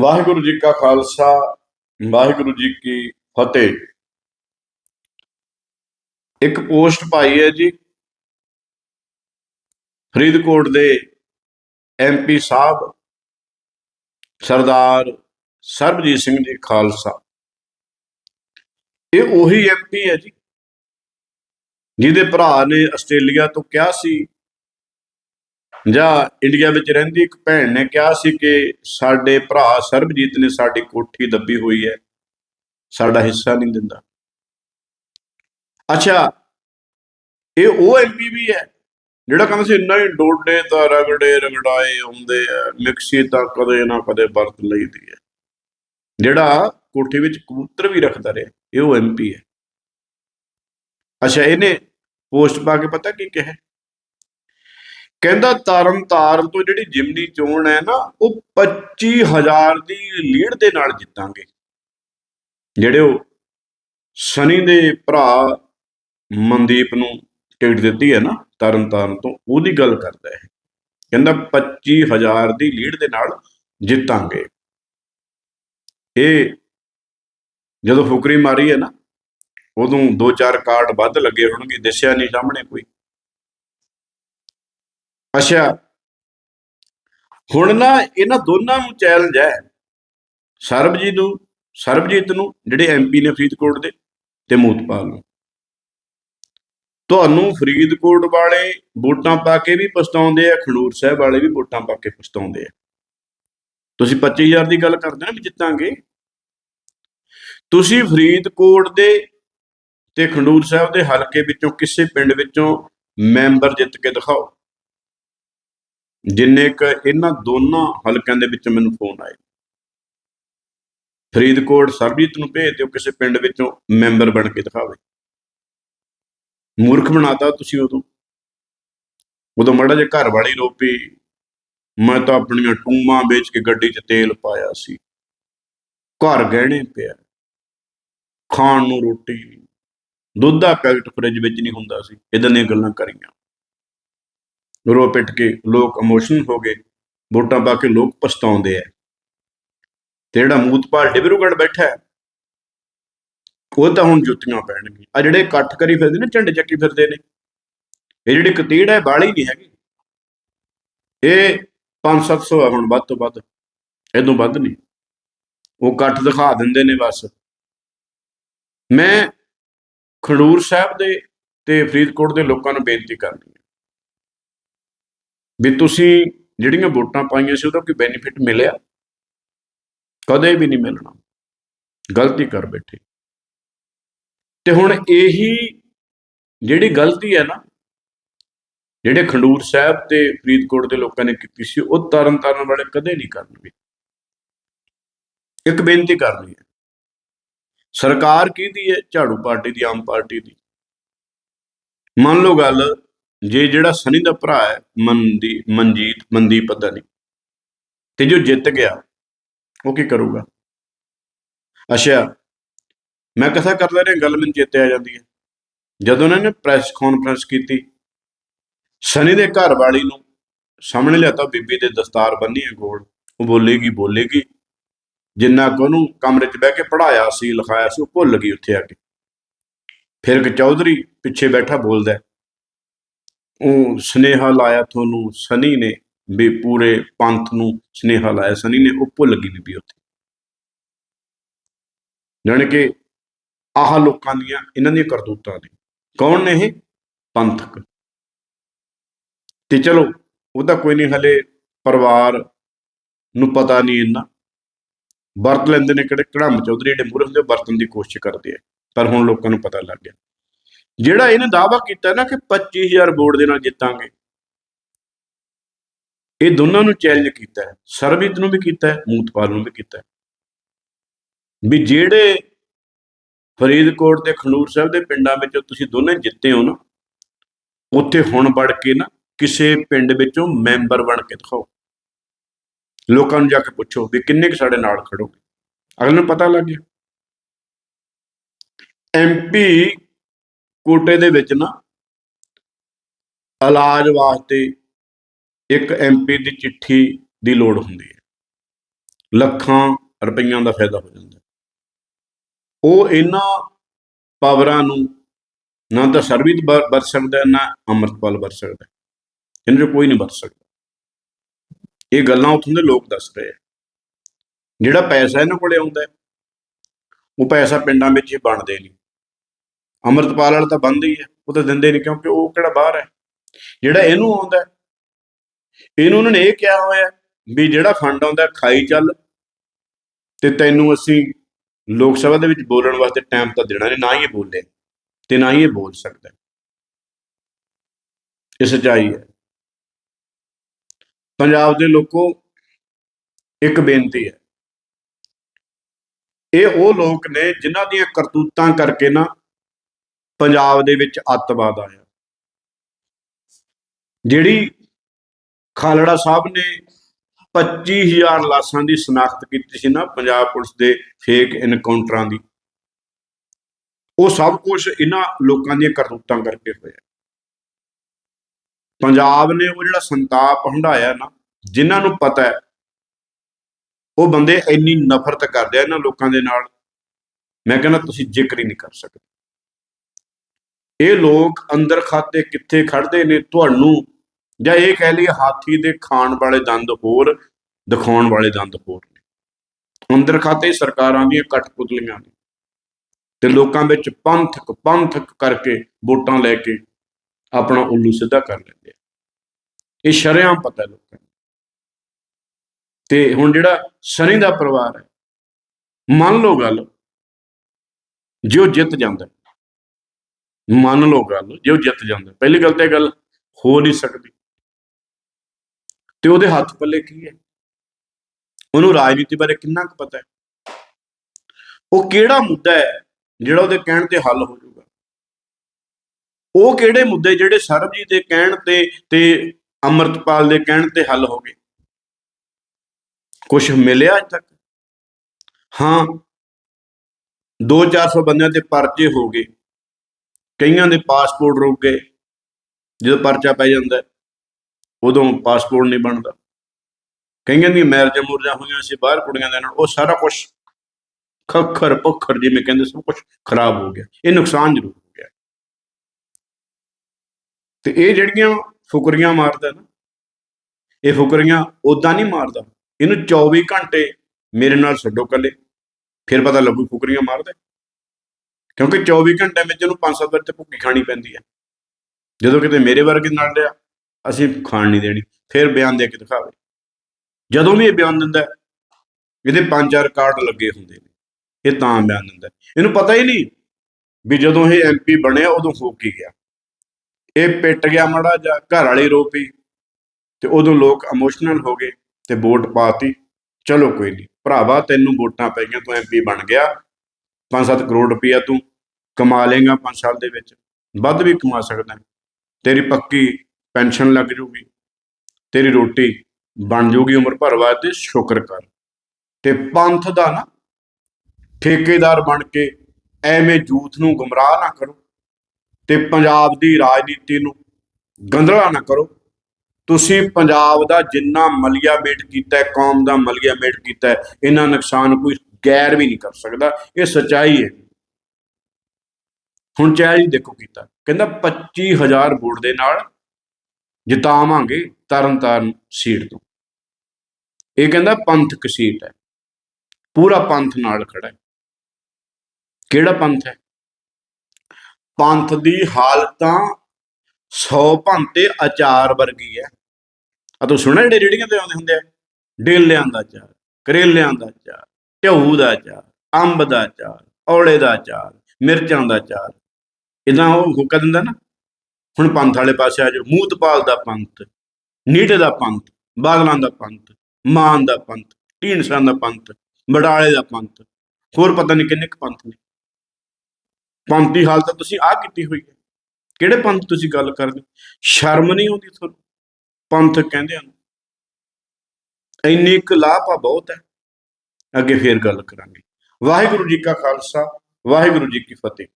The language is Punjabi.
ਵਾਹਿਗੁਰੂ ਜੀ ਕਾ ਖਾਲਸਾ ਵਾਹਿਗੁਰੂ ਜੀ ਕੀ ਫਤਿਹ। ਇੱਕ ਪੋਸਟ ਪਾਈ ਹੈ ਜੀ ਫਰੀਦਕੋਟ ਦੇ ਐਮਪੀ ਸਾਹਿਬ ਸਰਦਾਰ ਸਰਬਜੀਤ ਸਿੰਘ ਜੀ ਖਾਲਸਾ। ਇਹ ਉਹੀ ਐਮਪੀ ਹੈ ਜੀ ਜਿਹਦੇ ਭਰਾ ਨੇ ਆਸਟ੍ਰੇਲੀਆ ਤੋਂ ਕਿਹਾ ਸੀ ਜਾਂ ਇੰਡੀਆ ਵਿੱਚ ਰਹਿੰਦੀ ਇੱਕ ਭੈਣ ਨੇ ਕਿਹਾ ਸੀ ਕਿ ਸਾਡੇ ਭਰਾ ਸਰਬਜੀਤ ਨੇ ਸਾਡੀ ਕੋਠੀ ਦੱਬੀ ਹੋਈ ਹੈ। ਸਾਡਾ ਹਿੱਸਾ ਨਹੀਂ ਦਿੰਦਾ। ਅੱਛਾ, ਇਹ ਉਹ ਐਮਪੀ ਵੀ ਹੈ ਜਿਹੜਾ ਕਹਿੰਦਾ ਸੀ, ਇੰਨਾ ਹੀ ਡੋਡੇ ਤਾਂ ਰਗੜੇ ਰਗੜਾਏ ਆਉਂਦੇ ਆ, ਮਿਕਸੀ ਤਾਂ ਕਦੇ ਨਾ ਕਦੇ ਵਰਤ ਲਈਦੀ ਹੈ। ਜਿਹੜਾ ਕੋਠੀ ਵਿੱਚ ਕਬੂਤਰ ਵੀ ਰੱਖਦਾ ਰਿਹਾ, ਇਹ ਉਹ ਐਮਪੀ ਹੈ। ਅੱਛਾ, ਇਹਨੇ ਪੋਸਟ ਪਾ ਕੇ ਪਤਾ ਕੀ ਕਿਹਾ? ਕਹਿੰਦਾ ਤਰਨ ਤਾਰਨ ਤੋਂ ਜਿਹੜੀ ਜਿਮਨੀ ਚੋਣ ਹੈ ਨਾ, ਉਹ 25000 ਦੀ ਲੀਡ ਦੇ ਨਾਲ ਜਿੱਤਾਂਗੇ। ਜਿਹੜੇ ਉਹ ਸਨੀ ਦੇ ਭਰਾ ਮਨਦੀਪ ਨੂੰ ਟਿਕਟ ਦਿੱਤੀ ਹੈ ਨਾ, ਤਰਨ ਤਾਰਨ ਤੋਂ, ਉਹਦੀ ਗੱਲ ਕਰਦਾ ਹੈ ਕਹਿੰਦਾ 25000 ਦੀ ਲੀਡ ਦੇ ਨਾਲ ਜਿੱਤਾਂਗੇ। ਇਹ ਜਦੋਂ ਫੁਕਰੀ ਮਾਰੀ ਹੈ ਨਾ, ਉਦੋਂ ਦੋ ਚਾਰ ਕਾਰਡ ਵੱਧ ਲੱਗੇ ਹੋਣਗੇ, ਦਿਸਿਆ ਨਹੀਂ ਸਾਹਮਣੇ ਕੋਈ। ਅੱਛਾ। ਹੁਣ ਨਾ ਇਹਨਾਂ ਦੋਨਾਂ ਨੂੰ ਚੈਲੰਜ ਹੈ। ਸਰਬਜੀਤ ਨੂੰ ਸਰਬਜੀਤ ਨੂੰ, ਜਿਹੜੇ ਐਮਪੀ ਨੇ ਫਰੀਦਕੋਟ ਦੇ ਤੇ ਮੂਤਪਾਲ ਨੂੰ। ਤੁਹਾਨੂੰ ਫਰੀਦਕੋਟ ਵਾਲੇ ਵੋਟਾਂ ਪਾ ਕੇ ਵੀ ਪਛਤਾਉਂਦੇ ਆ, ਖਡੂਰ ਸਾਹਿਬ ਵਾਲੇ ਵੀ ਵੋਟਾਂ ਪਾ ਕੇ ਪਛਤਾਉਂਦੇ ਆ। ਤੁਸੀਂ 25000 ਦੀ ਗੱਲ ਕਰਦੇ ਨਾ ਵੀ ਜਿੱਤਾਂਗੇ। ਤੁਸੀਂ ਫਰੀਦਕੋਟ ਦੇ ਤੇ ਖਡੂਰ ਸਾਹਿਬ ਦੇ ਹਲਕੇ ਵਿੱਚੋਂ ਕਿਸੇ ਪਿੰਡ ਵਿੱਚੋਂ ਮੈਂਬਰ ਜਿੱਤ ਕੇ ਦਿਖਾਓ। ਜਿੰਨੇ ਕ ਇਹਨਾਂ ਦੋਨਾਂ ਹਲਕਿਆਂ ਦੇ ਵਿੱਚ ਮੈਨੂੰ ਫੋਨ ਆਏ। ਫਰੀਦਕੋਟ ਸਰਬਜੀਤ ਨੂੰ ਭੇਜ ਦਿਓ, ਕਿਸੇ ਪਿੰਡ ਵਿੱਚੋਂ ਮੈਂਬਰ ਬਣ ਕੇ ਦਿਖਾਵੇ। ਮੂਰਖ ਬਣਾਤਾ ਤੁਸੀਂ ਉਦੋਂ। ਉਦੋਂ ਮੜਾ ਜੇ ਘਰ ਵਾਲੀ ਰੋਪੀ, ਮੈਂ ਤਾਂ ਆਪਣੀਆਂ ਟੂਮਾਂ ਵੇਚ ਕੇ ਗੱਡੀ 'ਚ ਤੇਲ ਪਾਇਆ ਸੀ। ਘਰ ਗਹਿਣੇ ਪਿਆ। ਖਾਣ ਨੂੰ ਰੋਟੀ ਨਹੀਂ ਦੁੱਧ ਦਾ ਪੈਕਟ ਫ੍ਰਿਜ ਵਿੱਚ ਨਹੀਂ ਹੁੰਦਾ ਸੀ। ਇਦਾਂ ਦੀਆਂ ਗੱਲਾਂ ਕਰੀਆਂ। ਰੋ ਪਿੱਟ ਕੇ ਲੋਕ ਇਮੋਸ਼ਨਲ ਹੋ ਗਏ, ਵੋਟਾਂ ਪਾ ਕੇ ਲੋਕ ਪਛਤਾਉਂਦੇ ਆ। ਤੇ ਜਿਹੜਾ ਮੂਤਪਾਲ ਡਿਬਰੂਗੜ੍ਹ ਬੈਠਾ ਹੈ, ਉਹ ਤਾਂ ਹੁਣ ਜੁੱਤੀਆਂ ਪੈਣਗੀਆਂ। ਆ ਜਿਹੜੇ ਇਕੱਠ ਕਰੀ ਫਿਰਦੇ ਨੇ, ਝੰਡੇ ਚੱਕੀ ਫਿਰਦੇ ਨੇ, ਇਹ ਜਿਹੜੀ ਕਤੀੜ ਹੈ ਬਾਲੀ ਨਹੀਂ ਹੈਗੀ। ਇਹ 5-700 ਹੈ ਹੁਣ, ਵੱਧ ਤੋਂ ਵੱਧ ਇਦੋਂ ਵੱਧ ਨਹੀਂ। ਉਹ ਇਕੱਠ ਦਿਖਾ ਦਿੰਦੇ ਨੇ ਬਸ। ਮੈਂ ਖਡੂਰ ਸਾਹਿਬ ਦੇ ਤੇ ਫਰੀਦਕੋਟ ਦੇ ਲੋਕਾਂ ਨੂੰ ਬੇਨਤੀ ਕਰਦੀ ਵੀ ਤੁਸੀਂ ਜਿਹੜੀਆਂ ਵੋਟਾਂ ਪਾਈਆਂ ਸੀ ਉਹਦਾ ਕੋਈ ਬੈਨੀਫਿਟ ਮਿਲਿਆ? ਕਦੇ ਵੀ ਨਹੀਂ ਮਿਲਣਾ। ਗਲਤੀ ਕਰ ਬੈਠੇ। ਤੇ ਹੁਣ ਇਹੀ ਜਿਹੜੀ ਗਲਤੀ ਹੈ ਨਾ, ਜਿਹੜੇ ਖੰਡੂਰ ਸਾਹਿਬ ਤੇ ਫਰੀਦਕੋਟ ਦੇ ਲੋਕਾਂ ਨੇ ਕੀਤੀ ਸੀ, ਉਹ ਤਰਨ ਤਾਰਨ ਵਾਲੇ ਕਦੇ ਨਹੀਂ ਕਰਨਗੇ। ਇੱਕ ਬੇਨਤੀ ਕਰਨੀ ਹੈ। ਸਰਕਾਰ ਕਿਹਦੀ ਹੈ? ਝਾੜੂ ਪਾਰਟੀ ਦੀ, ਆਮ ਪਾਰਟੀ ਦੀ। ਮੰਨ ਲਓ ਗੱਲ ਜੇ ਜਿਹੜਾ ਸਨੀ ਦਾ ਭਰਾ ਹੈ, ਮਨਦੀ, ਮਨਜੀਤ, ਮਨਦੀਪ, ਪਤਾ ਨਹੀਂ। ਤੇ ਜੋ ਜਿੱਤ ਗਿਆ, ਉਹ ਕੀ ਕਰੂਗਾ? ਅੱਛਾ, ਮੈਂ ਕਥਾ ਕਰਦਾ ਰਿਹਾ, ਗੱਲ ਮੈਨੂੰ ਚੇਤੇ ਆ ਜਾਂਦੀ ਹੈ। ਜਦੋਂ ਉਹਨਾਂ ਨੇ ਪ੍ਰੈਸ ਕਾਨਫਰੰਸ ਕੀਤੀ, ਸਨੀ ਦੇ ਘਰ ਵਾਲੀ ਨੂੰ ਸਾਹਮਣੇ ਲਿਆਤਾ ਬੀਬੀ ਦੇ ਦਸਤਾਰ ਬੰਨੀ ਹੈ ਗੋਲ। ਉਹ ਬੋਲੇਗੀ ਬੋਲੇਗੀ। ਜਿੰਨਾ ਕੁ ਉਹਨੂੰ ਕਮਰੇ 'ਚ ਬਹਿ ਕੇ ਪੜਾਇਆ ਸੀ, ਲਿਖਾਇਆ ਸੀ, ਉਹ ਭੁੱਲ ਗਈ ਉੱਥੇ ਆ ਕੇ। ਫਿਰ ਇੱਕ ਚੌਧਰੀ ਪਿੱਛੇ ਬੈਠਾ ਬੋਲਦਾ ਉਹ ਸਨੇਹਾ ਲਾਇਆ ਤੁਹਾਨੂੰ, ਸਨੀ ਨੇ, ਵੀ ਪੂਰੇ ਪੰਥ ਨੂੰ ਸਨੇਹਾ ਲਾਇਆ, ਸਨੀ ਨੇ, ਉਹ ਭੁੱਲ ਗਈ ਬੀਬੀ ਉੱਥੇ। ਜਾਣੀ ਕਿ ਆਹ ਲੋਕਾਂ ਦੀਆਂ ਇਹਨਾਂ ਦੀਆਂ ਕਰਤੂਤਾਂ ਨੇ। ਕੌਣ ਨੇ ਇਹ? ਪੰਥਕ। ਤੇ ਚਲੋ, ਉਹਦਾ ਕੋਈ ਨਹੀਂ, ਹਲੇ ਪਰਿਵਾਰ ਨੂੰ ਪਤਾ ਨਹੀਂ ਇੰਨਾ। ਵਰਤ ਲੈਂਦੇ ਨੇ ਕਿਹੜੇ ਕੜਮ ਚੌਧਰੀ ਜਿਹੜੇ ਮੂਰੇ ਹੁੰਦੇ ਵਰਤਣ ਦੀ ਕੋਸ਼ਿਸ਼ ਕਰਦੇ ਆ। ਪਰ ਹੁਣ ਲੋਕਾਂ ਨੂੰ ਪਤਾ ਲੱਗ ਗਿਆ। ਜਿਹੜਾ ਇਹਨੇ ਦਾਅਵਾ ਕੀਤਾ ਨਾ ਕਿ 25000 ਵੋਟ ਦੇ ਨਾਲ ਜਿੱਤਾਂਗੇ। ਇਹ ਦੋਨਾਂ ਨੂੰ ਚੈਲੰਜ ਕੀਤਾ ਹੈ। ਸਰਬਜੀਤ ਨੂੰ ਵੀ ਕੀਤਾ ਹੈ, ਮੂਤਪਾਲ ਨੂੰ ਵੀ ਕੀਤਾ ਹੈ। ਵੀ ਜਿਹੜੇ ਫਰੀਦਕੋਟ ਤੇ ਖੰਡੂਰ ਸਾਹਿਬ ਦੇ ਪਿੰਡਾਂ ਵਿੱਚੋਂ ਤੁਸੀਂ ਦੋਨੇ ਜਿੱਤੇ ਹੋ ਨਾ, ਉੱਥੇ ਹੁਣ ਵੜ ਕੇ ਨਾ ਕਿਸੇ ਪਿੰਡ ਵਿੱਚੋਂ ਮੈਂਬਰ ਬਣ ਕੇ ਦਿਖਾਓ। ਲੋਕਾਂ ਨੂੰ ਜਾ ਕੇ ਪੁੱਛੋ ਵੀ ਕਿੰਨੇ ਕੁ ਸਾਡੇ ਨਾਲ ਖੜੋਗੇ। ਅਗਲੇ ਨੂੰ ਪਤਾ ਲੱਗ ਗਿਆ। ਐਮਪੀ ਕੋਟੇ ਦੇ ਵਿੱਚ ਨਾ ਇਲਾਜ ਵਾਸਤੇ ਇੱਕ ਐਮਪੀ ਦੀ ਚਿੱਠੀ ਦੀ ਲੋੜ ਹੁੰਦੀ ਹੈ। ਲੱਖਾਂ ਰੁਪਈਆਂ ਦਾ ਫਾਇਦਾ ਹੋ ਜਾਂਦਾ ਉਹ ਇਹਨਾਂ ਪਾਵਰਾਂ ਨੂੰ ਨਾ ਤਾਂ ਸਰਬਿਤ ਵਰ ਵਰਤ ਸਕਦਾ ਹੈ, ਨਾ ਅੰਮ੍ਰਿਤਪਾਲ ਵਰਤ ਸਕਦਾ ਇਹਨਾਂ ਚੋਂ ਕੋਈ ਨਹੀਂ ਵਰਤ ਸਕਦਾ। ਇਹ ਗੱਲਾਂ ਉੱਥੋਂ ਦੇ ਲੋਕ ਦੱਸ ਰਹੇ ਆ ਜਿਹੜਾ ਪੈਸਾ ਇਹਨਾਂ ਕੋਲੇ ਆਉਂਦਾ ਉਹ ਪੈਸਾ ਪਿੰਡਾਂ ਵਿੱਚ ਹੀ ਬਣਦੇ ਨਹੀਂ। ਅੰਮ੍ਰਿਤਪਾਲ ਵਾਲਾ ਤਾਂ ਬੰਦ ਹੀ ਹੈ, ਉਹ ਤਾਂ ਦਿੰਦੇ ਨਹੀਂ ਕਿਉਂਕਿ ਉਹ ਕਿਹੜਾ ਬਾਹਰ ਹੈ। ਜਿਹੜਾ ਇਹਨੂੰ ਆਉਂਦਾ ਇਹਨੂੰ ਉਹਨਾਂ ਨੇ ਇਹ ਕਿਹਾ ਹੋਇਆ ਵੀ ਜਿਹੜਾ ਫੰਡ ਆਉਂਦਾ ਖਾਈ ਚੱਲ ਤੇ ਤੈਨੂੰ ਅਸੀਂ ਲੋਕ ਸਭਾ ਦੇ ਵਿੱਚ ਬੋਲਣ ਵਾਸਤੇ ਟਾਈਮ ਤਾਂ ਦੇਣਾ ਨਹੀਂ, ਨਾ ਹੀ ਇਹ ਬੋਲੇ, ਤੇ ਨਾ ਹੀ ਇਹ ਬੋਲ ਸਕਦਾ ਇਹ ਸੱਚਾਈ ਹੈ। ਪੰਜਾਬ ਦੇ ਲੋਕੋ ਇੱਕ ਬੇਨਤੀ ਹੈ। ਇਹ ਉਹ ਲੋਕ ਨੇ ਜਿਨ੍ਹਾਂ ਦੀਆਂ ਕਰਤੂਤਾਂ ਕਰਕੇ ਨਾ ਪੰਜਾਬ ਦੇ ਵਿੱਚ ਅੱਤਵਾਦ ਆਇਆ ਜਿਹੜੀ ਖਾਲੜਾ ਸਾਹਿਬ ਨੇ 25000 ਲਾਸ਼ਾਂ ਦੀ ਸ਼ਨਾਖਤ ਕੀਤੀ ਸੀ ਨਾ ਪੰਜਾਬ ਪੁਲਿਸ ਦੇ ਫੇਕ ਇਨਕਾਊਂਟਰਾਂ ਦੀ, ਉਹ ਸਭ ਕੁਝ ਇਹਨਾਂ ਲੋਕਾਂ ਦੀਆਂ ਕਰਤੂਤਾਂ ਕਰਕੇ ਹੋਇਆ। ਪੰਜਾਬ ਨੇ ਉਹ ਜਿਹੜਾ ਸੰਤਾਪ ਹੰਢਾਇਆ ਨਾ, ਜਿਨ੍ਹਾਂ ਨੂੰ ਪਤਾ ਹੈ, ਉਹ ਬੰਦੇ ਇੰਨੀ ਨਫ਼ਰਤ ਕਰਦੇ ਆ ਇਹਨਾਂ ਲੋਕਾਂ ਦੇ ਨਾਲ। ਮੈਂ ਕਹਿੰਦਾ ਤੁਸੀਂ ਜ਼ਿਕਰ ਹੀ ਨਹੀਂ ਕਰ ਸਕਦੇ। ਇਹ ਲੋਕ ਅੰਦਰ ਖਾਤੇ ਕਿੱਥੇ ਖੜਦੇ ਨੇ ਤੁਹਾਨੂੰ? ਜਾਂ ਇਹ ਕਹਿ ਲਈਏ ਹਾਥੀ ਦੇ ਖਾਣ ਵਾਲੇ ਦੰਦ ਹੋਰ, ਦਿਖਾਉਣ ਵਾਲੇ ਦੰਦ ਹੋਰ ਨੇ। ਅੰਦਰ ਖਾਤੇ ਸਰਕਾਰਾਂ ਦੀਆਂ ਕਠਪੁਤਲੀਆਂ ਨੇ। ਤੇ ਲੋਕਾਂ ਵਿੱਚ ਪੰਥਕ ਪੰਥਕ ਕਰਕੇ ਵੋਟਾਂ ਲੈ ਕੇ ਆਪਣਾ ਉੱਲੂ ਸਿੱਧਾ ਕਰ ਲੈਂਦੇ ਆ। ਇਹ ਸ਼ਰਿਆਂ ਪਤਾ ਲੋਕਾਂ ਨੂੰ। ਤੇ ਹੁਣ ਜਿਹੜਾ ਸਨੀ ਦਾ ਪਰਿਵਾਰ ਹੈ, ਮੰਨ ਲਓ ਗੱਲ, ਜੇ ਉਹ ਜਿੱਤ ਜਾਂਦਾ ਮੰਨ ਲਓ ਗੱਲ, ਜੇ ਉਹ ਜਿੱਤ ਜਾਂਦਾ। ਪਹਿਲੀ ਗੱਲ ਤੇ ਇਹ ਗੱਲ ਹੋ ਨਹੀਂ ਸਕਦੀ। ਤੇ ਉਹਦੇ ਹੱਥ ਪੱਲੇ ਕੀ ਹੈ? ਉਹਨੂੰ ਰਾਜਨੀਤੀ ਬਾਰੇ ਕਿੰਨਾ ਕੁ ਪਤਾ ਹੈ? ਉਹ ਕਿਹੜਾ ਮੁੱਦਾ ਹੈ ਜਿਹੜਾ ਉਹਦੇ ਕਹਿਣ ਤੇ ਹੱਲ ਹੋ ਜਾਊਗਾ? ਉਹ ਕਿਹੜੇ ਮੁੱਦੇ ਜਿਹੜੇ ਸਰਬਜੀਤ ਦੇ ਕਹਿਣ ਤੇ ਤੇ ਅਮਰਤਪਾਲ ਦੇ ਕਹਿਣ ਤੇ ਹੱਲ ਹੋ ਗਏ? ਕੁਝ ਮਿਲਿਆ ਅਜ ਤੱਕ? ਹਾਂ 2-400 ਬੰਦਿਆਂ ਤੇ ਪਰਚੇ ਹੋ ਗਏ। ਕਈਆਂ ਦੇ ਪਾਸਪੋਰਟ ਰੁਕ ਗਏ, ਜਦੋਂ ਪਰਚਾ ਪੈ ਜਾਂਦਾ, ਉਦੋਂ ਪਾਸਪੋਰਟ ਨਹੀਂ ਬਣਦਾ। ਕਈਆਂ ਦੀਆਂ ਮੈਰਿਜਾਂ ਮੁਰਜਾਂ ਹੋਈਆਂ ਸੀ, ਬਾਹਰ ਕੁੜੀਆਂ ਦੇ ਨਾਲ, ਉਹ ਸਾਰਾ ਕੁਝ ਖੱਖਰ ਪੱਖਰ ਜਿਵੇਂ ਕਹਿੰਦੇ, ਸਭ ਕੁਝ ਖਰਾਬ ਹੋ ਗਿਆ, ਇਹ ਨੁਕਸਾਨ ਜ਼ਰੂਰ ਹੋ ਗਿਆ। ਤੇ ਇਹ ਜਿਹੜੀਆਂ ਫੁਕਰੀਆਂ ਮਾਰਦਾ ਨਾ, ਇਹ ਫੁਕਰੀਆਂ ਉਦਾਂ ਨਹੀਂ ਮਾਰਦਾ, ਇਹਨੂੰ 24 ਘੰਟੇ ਮੇਰੇ ਨਾਲ ਛੱਡੋ ਕੱਲੇ ਫਿਰ ਪਤਾ ਲੱਗੂ ਫੁਕਰੀਆਂ ਮਾਰਦਾ। ਕਿਉਂਕਿ 24 ਘੰਟੇ ਵਿੱਚ ਉਹਨੂੰ 5-7 ਵਾਰ ਤੇ ਭੁੱਖੀ ਖਾਣੀ ਪੈਂਦੀ ਹੈ ਜਦੋਂ ਕਿਤੇ ਮੇਰੇ ਵਰਗੇ ਨਾਲ ਰਿਹਾ, ਅਸੀਂ ਖਾਣ ਨਹੀਂ ਦੇਣੀ, ਫਿਰ ਬਿਆਨ ਦੇ ਕੇ ਦਿਖਾਵੇ। ਜਦੋਂ ਵੀ ਇਹ ਬਿਆਨ ਦਿੰਦਾ, ਇਹਦੇ ਪੰਜ ਚਾਰ ਕਾਰਡ ਲੱਗੇ ਹੁੰਦੇ ਨੇ, ਇਹ ਤਾਂ ਬਿਆਨ ਦਿੰਦਾ। ਇਹਨੂੰ ਪਤਾ ਹੀ ਨਹੀਂ ਵੀ ਜਦੋਂ ਇਹ ਐਮਪੀ ਬਣਿਆ, ਉਦੋਂ ਹੋ ਕੀ ਗਿਆ। ਇਹ ਪਿੱਟ ਗਿਆ ਮੜਾ ਜਾ ਘਰ ਵਾਲੇ ਰੋ ਪਈ, ਤੇ ਉਦੋਂ ਲੋਕ ਇਮੋਸ਼ਨਲ ਹੋ ਗਏ ਤੇ ਵੋਟ ਪਾਤੀ ਚਲੋ ਕੋਈ ਨਹੀਂ, ਭਰਾਵਾ, ਤੈਨੂੰ ਵੋਟਾਂ ਪੈ ਗਈਆਂ, ਤੂੰ ਐਮਪੀ ਬਣ ਗਿਆ। 5-7 ਕਰੋੜ ਰੁਪਈਆ ਤੂੰ ਕਮਾ ਲੇਗਾ 5 ਸਾਲ ਦੇ ਵਿੱਚ, ਵੱਧ ਵੀ ਕਮਾ ਸਕਦਾ ਤੇਰੀ ਪੱਕੀ ਪੈਨਸ਼ਨ ਲੱਗ ਜੂਗੀ, ਤੇਰੀ ਰੋਟੀ ਬਣ ਜੂਗੀ ਉਮਰ ਭਰ ਵਾਸਤੇ ਸ਼ੁਕਰ ਕਰ। ਤੇ ਪੰਥ ਦਾ ਨਾ ਠੇਕੇਦਾਰ ਬਣ ਕੇ ਐਵੇਂ ਜੂਥ ਨੂੰ ਗੁੰਮਰਾਹ ਨਾ ਕਰੋ ਤੇ ਪੰਜਾਬ ਦੀ ਰਾਜਨੀਤੀ ਨੂੰ ਗੰਧਲਾ ਨਾ ਕਰੋ। ਤੁਸੀਂ ਪੰਜਾਬ ਦਾ ਜਿੰਨਾ ਮਲੀਆ ਮੇਟ ਕੀਤਾ ਕੌਮ ਦਾ ਮਲੀਆ ਮੇਟ ਕੀਤਾ ਇਹਨਾਂ ਨੁਕਸਾਨ ਕੋਈ ਗੈਰ ਵੀ ਨਹੀਂ ਕਰ ਸਕਦਾ, ਇਹ ਸਚਾਈ ਹੈ। ਹੁਣ ਚੈਲੰਜ ਦੇਖੋ ਕੀਤਾ। ਕਹਿੰਦਾ 25000 ਵੋਟ ਦੇ ਨਾਲ ਜਿਤਾਵਾਂਗੇ ਤਰਨਤਾਰਨ ਸੀਟ ਤੋਂ। ਇਹ ਕਹਿੰਦਾ ਪੰਥਕ ਸੀਟ ਹੈ। ਪੂਰਾ ਪੰਥ ਨਾਲ ਖੜਾ ਹੈ। ਕਿਹੜਾ ਪੰਥ ਹੈ? ਪੰਥ ਦੀ ਹਾਲਤਾਂ 100 ਭੰਤੇ ਅਚਾਰ ਵਰਗੀ ਹੈ। ਆ ਤੂੰ ਸੁਣਿਆ ਜਿਹੜੇ ਰੇੜੀਆਂ ਤੇ ਆਉਂਦੇ ਹੁੰਦੇ ਆ? ਡੇਲਿਆਂ ਦਾ ਅਚਾਰ ਕਰੇਲਿਆਂ ਦਾ ਅਚਾਰ ਢਿਊ ਦਾ ਅਚਾਰ ਅੰਬ ਦਾ ਚਾਰ ਔਲੇ ਦਾ ਚਾਰ ਮਿਰਚਾਂ ਦਾ ਚਾਰ ਇਦਾਂ ਉਹ ਹੁਕਾ ਦਿੰਦਾ ਨਾ? ਹੁਣ ਪੰਥ ਵਾਲੇ ਪਾਸੇ ਆ ਜਾਓ। ਮੂਤਪਾਲ ਦਾ ਪੰਥ, ਨੀਟੇ ਦਾ ਪੰਥ ਬਾਦਲਾਂ ਦਾ ਪੰਥ, ਮਾਨ ਦਾ ਪੰਥ ਢੀਂਡਸਾਂ ਦਾ ਪੰਥ, ਬਡਾਲੇ ਦਾ ਪੰਥ। ਹੋਰ ਪਤਾ ਨਹੀਂ ਕਿੰਨੇ ਕੁ ਪੰਥ ਨੇ। ਪੰਥ ਦੀ ਹਾਲਤ ਤੁਸੀਂ ਆ ਕੀਤੀ ਹੋਈ ਹੈ। ਕਿਹੜੇ ਪੰਥ ਤੁਸੀਂ ਗੱਲ ਕਰਦੇ? ਸ਼ਰਮ ਨਹੀਂ ਆਉਂਦੀ ਤੁਹਾਨੂੰ? ਪੰਥ ਕਹਿੰਦੇ ਹਨ, ਇੰਨੀ ਕੁ ਲਾਪਾ ਬਹੁਤ ਹੈ। ਅੱਗੇ ਫੇਰ ਗੱਲ ਕਰਾਂਗੇ। ਵਾਹਿਗੁਰੂ ਜੀ ਕਾ ਖਾਲਸਾ ਵਾਹਿਗੁਰੂ ਜੀ ਕੀ ਫਤਿਹ।